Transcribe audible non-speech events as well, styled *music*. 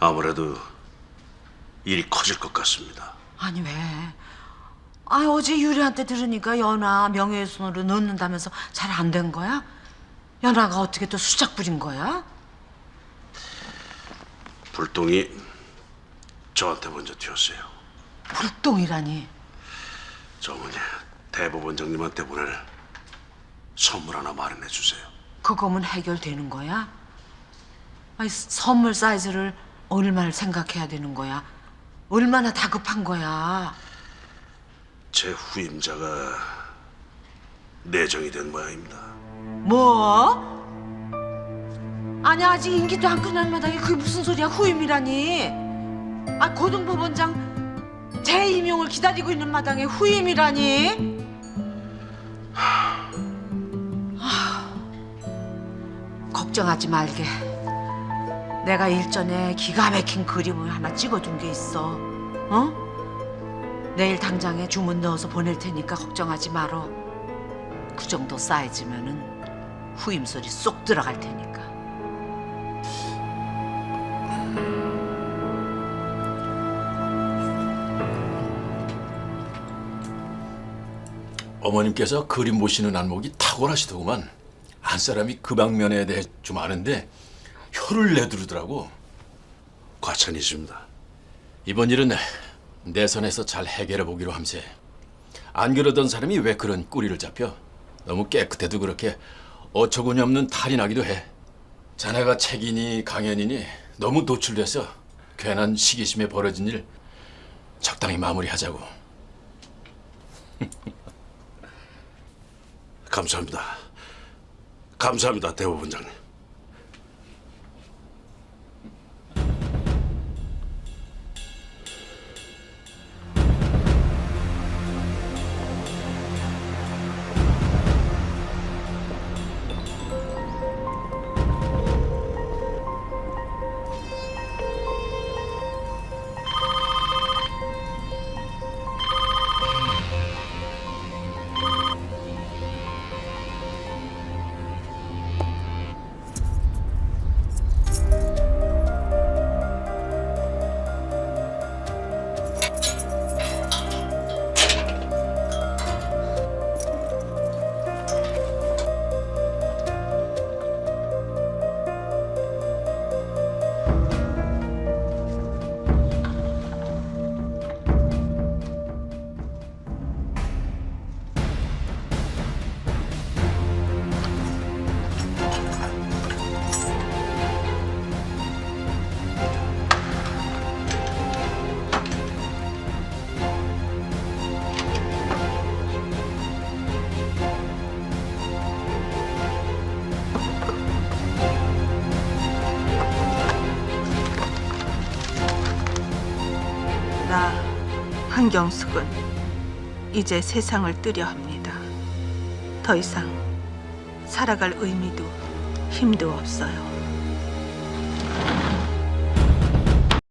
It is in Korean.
아무래도 일이 커질 것 같습니다. 아니 왜? 아 어제 유리한테 들으니까 연아 명예훼손으로 넣는다면서 잘 안 된 거야? 연아가 어떻게 또 수작 부린 거야? 불똥이 저한테 먼저 튀었어요. 불똥이라니. 저 어머니 대법원장님한테 보낼 선물 하나 마련해 주세요. 그거면 해결되는 거야? 아니 선물 사이즈를 얼마를 생각해야 되는 거야? 얼마나 다급한 거야? 제 후임자가 내정이 된 모양입니다. 뭐? 아니 아직 임기도 안 끝난 마당에 그게 무슨 소리야 후임이라니 아 고등법원장 재임용을 기다리고 있는 마당에 후임이라니 아, 걱정하지 말게 내가 일전에 기가 막힌 그림을 하나 찍어둔 게 있어 어? 내일 당장에 주문 넣어서 보낼 테니까 걱정하지 말어 그 정도 사이즈면은 후임 소리 쏙 들어갈 테니까. 어머님께서 그림 보시는 안목이 탁월하시더구만. 한 사람이 그 방면에 대해 좀 아는데 혀를 내두르더라고. 과찬이십니다. 이번 일은 내 선에서 잘 해결해 보기로 함세. 안 그러던 사람이 왜 그런 꿀리를 잡혀? 너무 깨끗해도 그렇게 어처구니 없는 탈이 나기도 해. 자네가 책이니 강연이니 너무 노출돼서 괜한 시기심에 벌어진 일 적당히 마무리하자고. *laughs* 감사합니다. 감사합니다, 대법원장님. 나 한경숙은 이제 세상을 뜨려 합니다. 더 이상 살아갈 의미도 힘도 없어요.